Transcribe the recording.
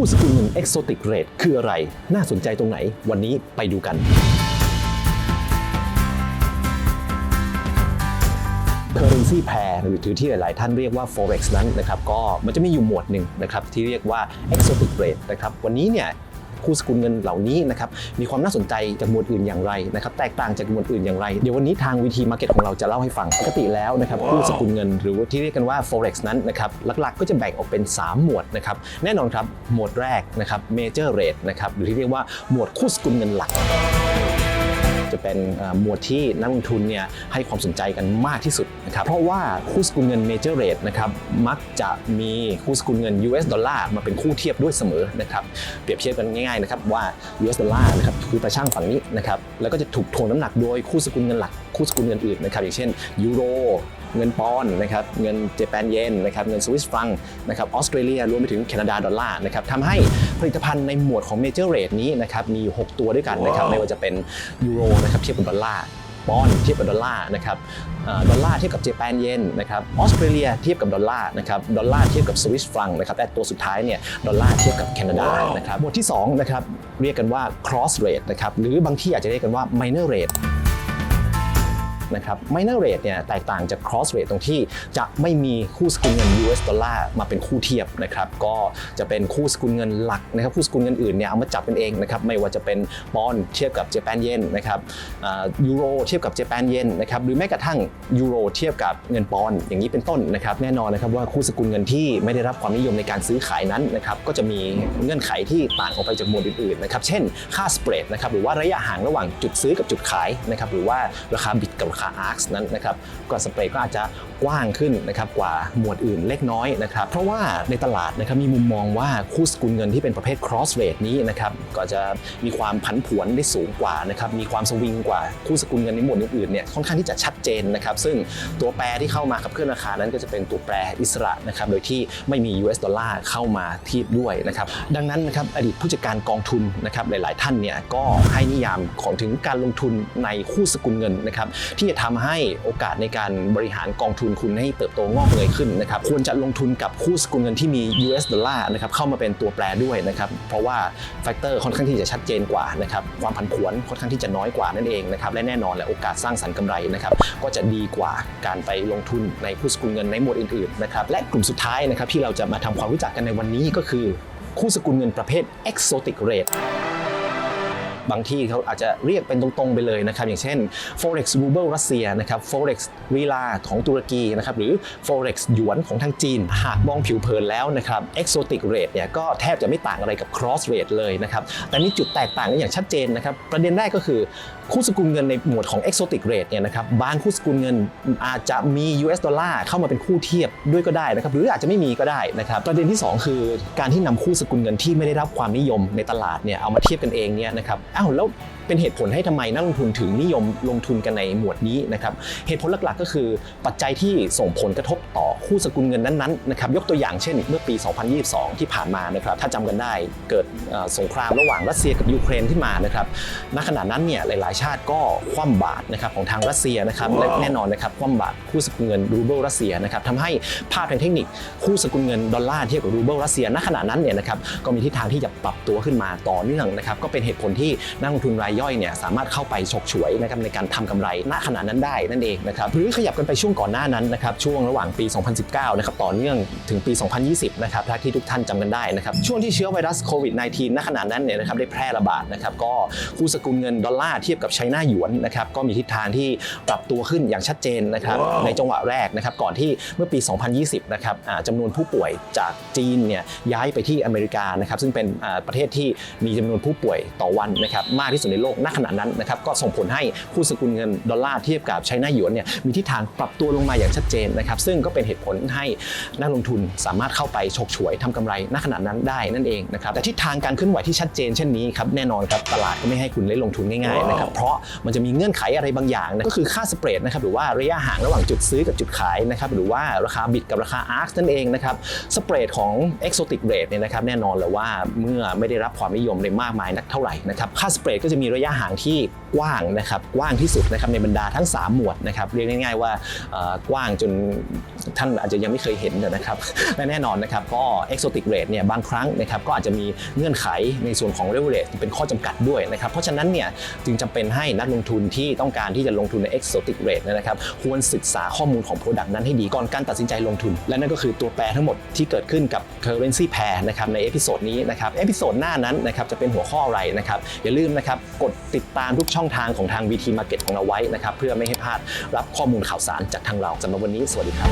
คู่สกุลเงิน Exotic Rate คืออะไร น่าสนใจตรงไหน วันนี้ไปดูกันเคอร์เรนซีแพร์หรือที่หลาย ๆ ท่านเรียกว่า forex นั้นนะครับก็มันจะมีอยู่หมวดหนึ่งนะครับที่เรียกว่า exotic rate นะครับวันนี้เนี่ย คู่สกุลเงินเหล่านี้นะครับมีความน่าสนใจจากหมวดอื่นอย่างไรนะครับแตกต่างจากหมวดอื่นอย่างไร เดี๋ยววันนี้ทางวิธี market ของเราจะเล่าให้ฟังปกติแล้วนะครับคู่สกุลเงินหรือว่าที่เรียกกันว่า forex นั้นนะครับหลักๆ ก็จะแบ่งออกเป็น 3 หมวดนะครับแน่นอนครับหมวดแรกนะครับ major rate นะครับหรือที่เรียกว่าหมวดคู่สกุลเงินหลัก จะเป็นหมวดที่นักลงทุนเนี่ยให้ความสนใจกันมากที่สุดนะครับเพราะว่าคู่สกุลเงินเมเจอร์เรทนะครับมักจะมีคู่สกุลเงิน US ดอลลาร์มาเป็นคู่เทียบด้วยเสมอนะครับเปรียบเทียบกันง่ายๆนะครับว่า US ดอลลาร์นะครับคือตาช่างฝั่งนี้นะครับแล้วก็จะถูกทวงน้ำหนักโดยคู่สกุลเงินหลักคู่สกุลเงินอื่นนะครับอย่างเช่นยูโร เงินปอนด์นะครับเงินเจแปนเยนนะครับเงินสวิสฟรังนะครับออสเตรเลียรวมไปถึงแคนาดาดอลลาร์นะครับทำให้ผลิตภัณฑ์ในหมวดของ major rate นี้นะครับมีอยู่ 6 ตัวด้วยกันนะครับไม่ว่าจะเป็นยูโรนะครับเทียบกับดอลลาร์ปอนด์เทียบกับดอลลาร์นะครับเอ่อดอลลาร์เทียบกับเจแปนเยนนะครับออสเตรเลียเทียบกับดอลลาร์นะครับดอลลาร์เทียบกับสวิสฟรังนะครับแต่ตัวสุดท้ายเนี่ยดอลลาร์เทียบกับแคนาดานะครับหมวดที่2นะครับเรียกกันว่า cross rate นะครับหรือบางที่อาจจะเรียกกันว่า minor rate นะครับ minor rate เนี่ยแตกต่างจาก cross rate ตรงที่จะไม่มีคู่สกุลเงิน US ดอลลาร์มาเป็นคู่เทียบนะครับก็จะเป็นคู่สกุลเงินหลักนะครับคู่สกุลเงินอื่นเนี่ยเอามาจับกันเองนะครับไม่ว่าจะเป็นปอนเทียบกับเจแปนเยนนะครับยูโรเทียบกับเจแปนเยนนะครับหรือแม้กระทั่งยูโรเทียบกับเงินปอนอย่างนี้เป็นต้นนะครับแน่นอนนะครับว่าคู่สกุลเงินที่ไม่ได้รับความนิยมในการซื้อขายนั้นนะครับก็จะมีเงื่อนไขที่ต่างออกไปจากหมวดอื่นๆนะครับเช่นค่าสเปรดนะครับหรือว่าระยะห่างระหว่างจุดซื้อกับจุดขายนะครับหรือว่าราคาบิดกับคาอาร์คนั้นนะครับก็สเปรดก็อาจจะกว้างขึ้นนะครับกว่าหมวดอื่นเล็กน้อยนะครับเพราะว่าในตลาดนะครับมีมุมมองว่าคู่สกุลเงินที่เป็นประเภท cross rate นี้นะครับก็จะมีความผันผวนได้สูงกว่านะครับมีความสวิงกว่าคู่สกุลเงินในหมวดอื่นๆเนี่ยค่อนข้างที่จะชัดเจนนะครับซึ่งตัวแปรที่เข้ามาขับเคลื่อนราคานั้นก็จะเป็นตัวแปรอิสระนะครับโดยที่ไม่มี US ดอลลาร์เข้ามาเทียบด้วยนะครับดังนั้นนะครับอดีตผู้จัดการกองทุนนะครับหลาย ๆ ท่านเนี่ยก็ให้นิยามของถึงการลงทุนในคู่สกุลเงินนะครับที่จะทำให้โอกาสในการบริหารกองทุนคุณให้เติบโตงอกเงยขึ้นนะครับควรจะลงทุนกับคู่สกุลเงินที่มี US ดอลลาร์นะครับเข้ามาเป็นตัวแปรด้วยนะครับเพราะว่าแฟกเตอร์ค่อนข้างที่จะชัดเจนกว่านะครับความผันผวนค่อนข้างที่จะน้อยกว่านั่นเองนะครับและแน่นอนแหละโอกาสสร้างสรรค์กำไรนะครับก็จะดีกว่าการไปลงทุนในคู่สกุลเงินในหมวดอื่นๆนะครับและกลุ่มสุดท้ายนะครับที่เราจะมาทำความรู้จักกันในวันนี้ก็คือ คู่สกุลเงินประเภท exotic rate บางที่เขาอาจจะเรียกเป็นตรงๆไปเลยนะครับ อย่างเช่น forex ruble รัสเซียนะครับ forex รีลาของตุรกีนะครับหรือ forex หยวนของทางจีน หากมองผิวเผินแล้วนะครับ exotic rate เนี่ยก็แทบจะไม่ต่างอะไรกับ cross rate เลยนะครับแต่นี่จุดแตกต่างกันอย่างชัดเจนนะครับ ประเด็นแรกก็คือคู่สกุลเงินในหมวดของ exotic rate เนี่ยนะครับบางคู่สกุลเงินอาจจะมี US ดอลลาร์เข้ามาเป็นคู่เทียบด้วยก็ได้นะครับหรืออาจจะไม่มีก็ได้นะครับประเด็นที่สองคือการที่นำคู่สกุลเงินที่ไม่ได้รับความนิยมในตลาดเนี่ยเอามาเทียบกันเองเนี่ยนะครับอ้าวแล้วเป็นเหตุผลให้ทำไมนักลงทุนถึงนิยมลงทุนกันในหมวดนี้นะครับเหตุผลหลักๆ ก็คือปัจจัยที่ส่งผลกระทบต่อคู่สกุลเงินนั้นๆนะครับยกตัวอย่างเช่นเมื่อปี 2022 ที่ผ่านมานะครับถ้าจำกันได้เกิดเอ่อสงครามระหว่างรัสเซียกับยูเครนขึ้นมานะครับณขณะนั้นเนี่ยหลายๆ ชาติก็คว่ำบาตรนะครับของทางรัสเซียนะครับและแน่นอนนะครับคว่ำบาตรคู่สกุลเงินรูเบิลรัสเซียนะครับทำให้ภาพทางเทคนิคคู่สกุลเงินดอลลาร์เทียบกับรูเบิลรัสเซียณขณะนั้นเนี่ยนะครับก็มีทิศทางที่จะปรับตัวขึ้นมาต่อเนื่องนะครับก็เป็นเหตุผลที่นักลงทุนรายย่อยเนี่ยสามารถเข้าไปฉกฉวยนะครับในการทำกำไรณขณะนั้นได้นั่นเองนะครับหรือขยับกันไปช่วงก่อนหน้านั้นนะครับช่วงระหว่างปี 2019 นะครับต่อเนื่องถึงปี 2020 นะครับถ้าที่ทุกท่านจำกันได้นะครับช่วงที่เชื้อไวรัสโควิด -19 ณขณะนั้นเนี่ยนะครับได้แพร่ระบาดนะครับก็คู่สกุลเงินดอลลาร์เทียบกับไชน่าหยวนนะครับก็มีทิศทางที่ปรับตัวขึ้นอย่างชัดเจนนะครับในจังหวะแรกนะครับก่อนที่เมื่อปี 2020 นะครับอ่าจำนวนผู้ป่วยจากจีนเนี่ยย้ายไปที่อเมริกานะครับซึ่งเป็นอ่าประเทศที่มีจำนวนผู้ป่วยต่อวันนะครับมากที่สุดในโลกณขณะนั้นนะครับก็ส่งผลให้คู่สกุลเงินดอลลาร์เทียบกับไชน่าหยวนเนี่ยมีทิศทางปรับตัวลงมาอย่างชัดเจนนะครับซึ่งก็เป็นเหตุผลให้นักลงทุนสามารถเข้าไปฉกฉวยทำกำไรณขณะนั้นได้นั่นเองนะครับแต่ทิศทางการเคลื่อนไหวที่ชัดเจนเช่นนี้ครับแน่นอนครับตลาดก็ไม่ให้คุณได้ลงทุนง่ายๆนะครับเพราะมันจะมีเงื่อนไขอะไรบางอย่างนะก็คือค่าสเปรดนะครับหรือว่าระยะห่างระหว่างจุดซื้อกับจุดขายนะครับหรือว่าราคาบิดกับราคาอาร์คนั่นเองนะครับสเปรดของ exotic rate เนี่ยนะครับแน่นอนเลยว่าเมื่อไม่ได้รับความนิยมในมากมายนักเท่าไหร่นะครับค่าสเปรดก็จะมีระยะห่างที่กว้างนะครับกว้างที่สุดนะครับในบรรดาทั้ง 3 หมวดนะครับเรียกง่ายๆว่ากว้างจนท่านอาจจะยังไม่เคยเห็นนะครับและแน่นอนนะครับก็ exotic rate เนี่ยบางครั้งนะครับก็อาจจะมีเงื่อนไขในส่วนของ leverage ที่เป็นข้อจำกัดด้วยนะครับเพราะฉะนั้นเนี่ยจึงจำเป็นให้นักลงทุนที่ต้องการที่จะลงทุนใน exotic rate นะครับควรศึกษาข้อมูลของ product นั้นให้ดีก่อนการตัดสินใจลงทุน และนั่นก็คือตัวแปรทั้งหมดที่เกิดขึ้นกับ currency pair นะครับในเอพิโซดนี้นะครับเอพิโซดหน้านั้นนะครับจะเป็นหัวข้ออะไรนะครับอย่าลืมนะครับกดติดตามทุกช่องทางของทาง VT Market ของเราไว้นะครับเพื่อไม่ให้พลาดรับข้อมูลข่าวสารจากทางเราสำหรับวันนี้ สวัสดีครับ